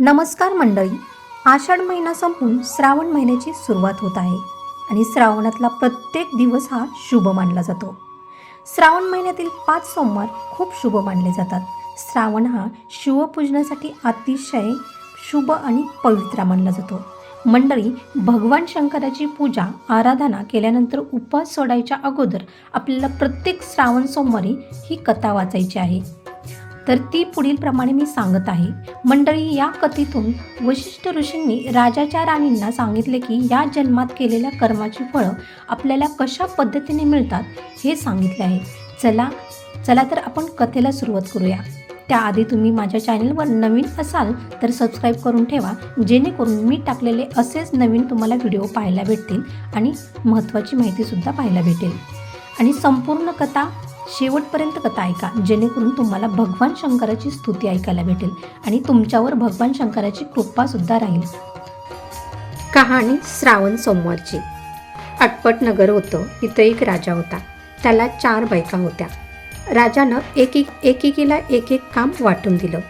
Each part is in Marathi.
नमस्कार मंडळी. आषाढ महिना संपून श्रावण महिन्याची सुरुवात होत आहे आणि श्रावणातला प्रत्येक दिवस हा शुभ मानला जातो. श्रावण महिन्यातील पाच सोमवार खूप शुभ मानले जातात. श्रावण हा शिवपूजनासाठी अतिशय शुभ आणि पवित्र मानला जातो. मंडळी भगवान शंकराची पूजा आराधना केल्यानंतर उपवास सोडायच्या अगोदर आपल्याला प्रत्येक श्रावण सोमवारी ही कथा वाचायची आहे. तर ती पुढील प्रमाणे मी सांगत आहे. मंडळी या कथेतून वशिष्ठ ऋषींनी राजाच्या राणींना सांगितले की या जन्मात केलेल्या कर्माची फळं आपल्याला कशा पद्धतीने मिळतात हे सांगितले आहे. चला चला तर आपण कथेला सुरुवात करूया. त्याआधी तुम्ही माझ्या चॅनलवर नवीन असाल तर सबस्क्राईब करून ठेवा जेणेकरून मी टाकलेले असेच नवीन तुम्हाला व्हिडिओ पाहायला भेटतील आणि महत्त्वाची माहितीसुद्धा पाहायला भेटेल. आणि संपूर्ण कथा शेवटपर्यंत कथा ऐका. जेणेकरून तुम्हाला भगवान शंकराची स्तुती ऐकायला भेटेल आणि तुमच्यावर भगवान शंकराची कृपासुद्धा राहील. कहाणी श्रावण सोमवारची. अटपट नगर होतं. तिथं एक राजा होता. त्याला चार बायका होत्या. राजानं एक एक एकेकीला एक एक काम वाटून दिलं.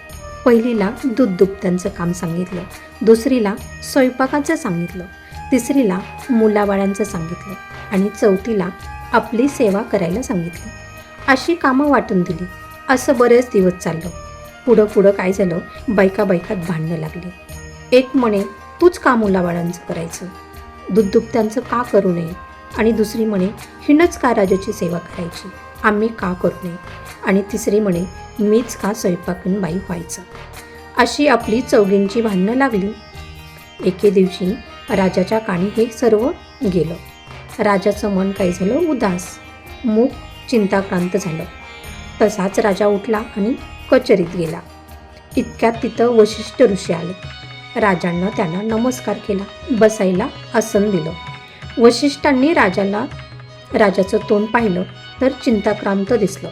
पहिलीला दूध दुभत्यांचं काम सांगितलं. दुसरीला स्वयंपाकाचं सांगितलं. तिसरीला मुलाबाळांचं सांगितलं. आणि चौथीला आपली सेवा करायला सांगितली. अशी कामं वाटून दिली. असं बरेच दिवस चाललं. पुढं पुढं काय झालं? बायका बायकात भांडणं लागली. एक म्हणे तूच का मुलाबाळांचं करायचं. दूध दुभत्यांचं का करू नये? आणि दुसरी म्हणे हिनंच का राजाची सेवा करायची? आम्ही का करू नये? आणि तिसरी म्हणे मीच का स्वयंपाकून बाई व्हायचं? अशी आपली चौघींची भांडणं लागली. एके दिवशी राजाच्या काणी हे सर्व गेलं. राजाचं मन काय झालं? उदास. मूक चिंताक्रांत झालं. तसाच राजा उठला आणि कचेरीत गेला. इतक्यात तिथं वशिष्ठ ऋषी आले. राजांना त्यांना नमस्कार केला. बसायला आसन दिलं. वशिष्ठांनी राजाला राजाचं तोंड पाहिलं तर चिंताक्रांत दिसलं.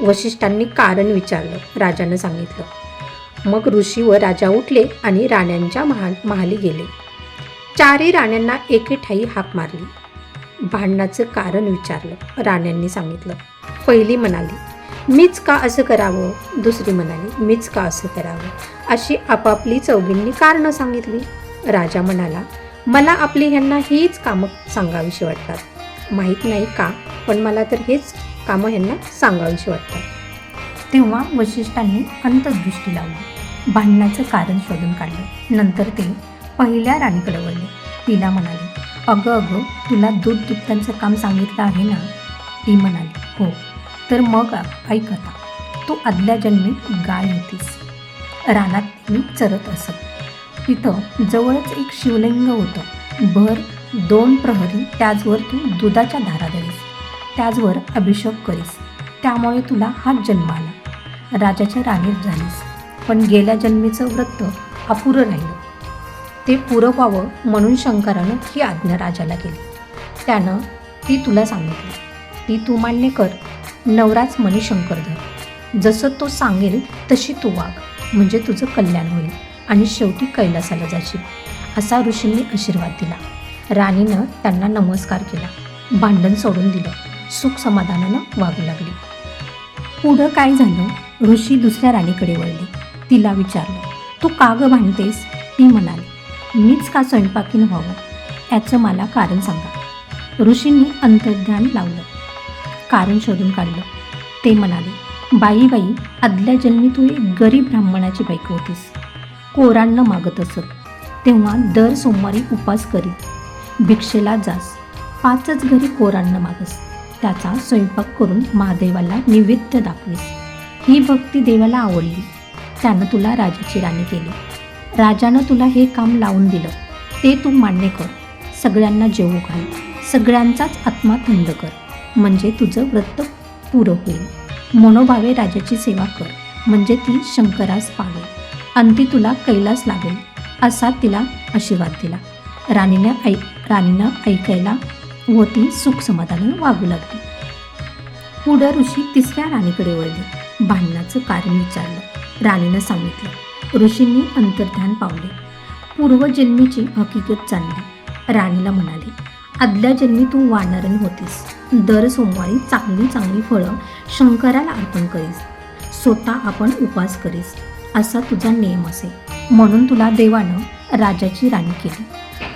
वशिष्ठांनी कारण विचारलं. राजानं सांगितलं मग ऋषी व राजा उठले आणि राण्यांच्या महा महाली गेले. चारही राण्यांना एके ठाई हाक मारली. भांडणाचं कारण विचारलं. राण्यांनी सांगितलं पहिली म्हणाली मीच का असं करावं? दुसरी म्हणाली मीच का असं करावं? अशी आपापली चौघींनी कारणं सांगितली. राजा म्हणाला मला आपली ह्यांना हीच कामं सांगावीशी वाटतात. माहीत नाही का पण मला तर हेच कामं ह्यांना सांगावीशी वाटतात. तेव्हा वशिष्ठांनी अंतर्दृष्टी लावली. भांडणाचं कारण शोधून काढलं. नंतर ते पहिल्या राणीकडे वळले. तिला म्हणाले अगं अगं तुला दूध दुखतांचं काम सांगितलं आहे ना? ती म्हणाली हो. तर मग ऐक आता तू आदल्या जन्मी गाय होतीस. रानात मी चरत असत. तिथं जवळच एक शिवलिंग होतं. भर दोन प्रहरी त्याचवर तू दुधाच्या धारा देईस त्याचवर अभिषेक करीस. त्यामुळे तुला हा जन्म आला. राजाच्या राणीत झालीस. पण गेल्या जन्मीचं व्रत अपुरं राहिलं. ते पुरं व्हावं म्हणून शंकरानं ही आज्ञा राजाला केली त्यानं ती तुला सांगितली. ती तू मान्य कर नवराच मनी शंकर धर. जसं तो सांगेल तशी तू वाग म्हणजे तुझं कल्याण होईल आणि शेवटी कैलासाला जाशील असा ऋषींनी आशीर्वाद दिला. राणीनं त्यांना नमस्कार केला. भांडण सोडून दिलं. सुख समाधानानं वागू लागली. पुढं काय झालं? ऋषी दुसऱ्या राणीकडे वळली. तिला विचारलं तू का गं भांडतेस? ती म्हणाली मीच का स्वयंपाकीन व्हावं? याचं मला कारण सांगा. ऋषींनी अंतर्ध्यान लावलं. कारण शोधून काढलं. ते म्हणाले बाई बाई आदल्या जन्मी तू एक गरीब ब्राह्मणाची बायको होतीस. कोरांना मागत असत. तेव्हा दर सोमवारी उपास करीत भिक्षेला जास. पाचच घरी कोरांना मागस. त्याचा स्वयंपाक करून महादेवाला निवेद्य दाखवीस. ही भक्ती देवाला आवडली. त्यानं तुला राजाची राणी केली. राजानं तुला हे काम लावून दिलं. ते तू मान्य कर. सगळ्यांना जेवू घाल. सगळ्यांचाच आत्मा थंड कर. म्हणजे तुझं व्रत पुरं होईल. मनोभावे राजाची सेवा कर. म्हणजे ती शंकरास पावेल. अंती तुला कैलास लागेल असा तिला आशीर्वाद दिला. राणीने ऐक राणीनं ऐकायला व ती सुख समाधानानं वागू लागली. पुढं ऋषी तिसऱ्या राणीकडे वळले. भांडणाचं कारण विचारलं. राणीनं सांगितलं ऋषींनी अंतर्ध्यान पावले. पूर्वजन्मीची हकीकत जाणली राणीला म्हणाले आदल्या जन्मी तू वानरण होतीस. दर सोमवारी चांगली चांगली फळं शंकराला अर्पण करीस. स्वतः आपण उपास करीस. असा तुझा नियम असे. म्हणून तुला देवानं राजाची राणी केली.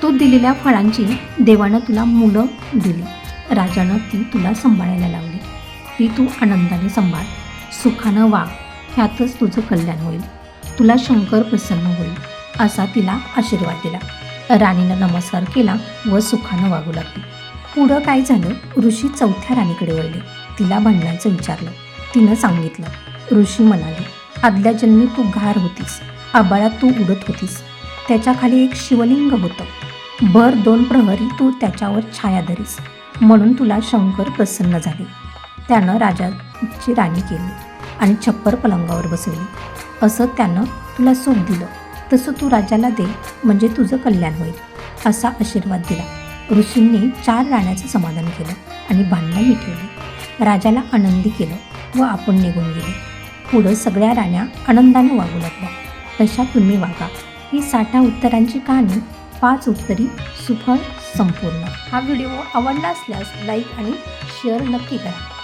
तू दिलेल्या फळांची देवानं तुला मुलं दिली. राजानं ती तुला सांभाळायला लावली. ती तू आनंदाने सांभाळ. सुखानं वाघ ह्यातच तुझं कल्याण होईल. तुला शंकर प्रसन्न होईल असा तिला आशीर्वाद दिला. राणीनं नमस्कार केला व सुखानं वागू लागली. पुढं काय झालं? ऋषी चौथ्या राणीकडे वळले. तिला भांडणाचं विचारलं. तिनं सांगितलं ऋषी म्हणाले आदल्या जन्मी तू घार होतीस. आबाळात तू उडत होतीस. त्याच्याखाली एक शिवलिंग होतं. भर दोन प्रहरी तू त्याच्यावर छाया धरीस. म्हणून तुला शंकर प्रसन्न झाले. त्यानं राजाची राणी केली आणि छप्पर पलंगावर बसवली. असं त्यानं तुला सोप दिलं. तसं तू राजाला दे म्हणजे तुझं कल्याण होईल असा आशीर्वाद दिला. ऋषींनी चार राण्याचं समाधान केलं आणि भांडणं मिटवली राजाला आनंदी केलं व आपण निघून गेले. पुढं सगळ्या राण्या आनंदाने वागू लागल्या. तशा तुम्ही वागा. ही साठा उत्तरांची कहाणी पाच उत्तरी सुफळ संपूर्ण. हा व्हिडिओ आवडला असल्यास लाईक आणि शेअर नक्की करा.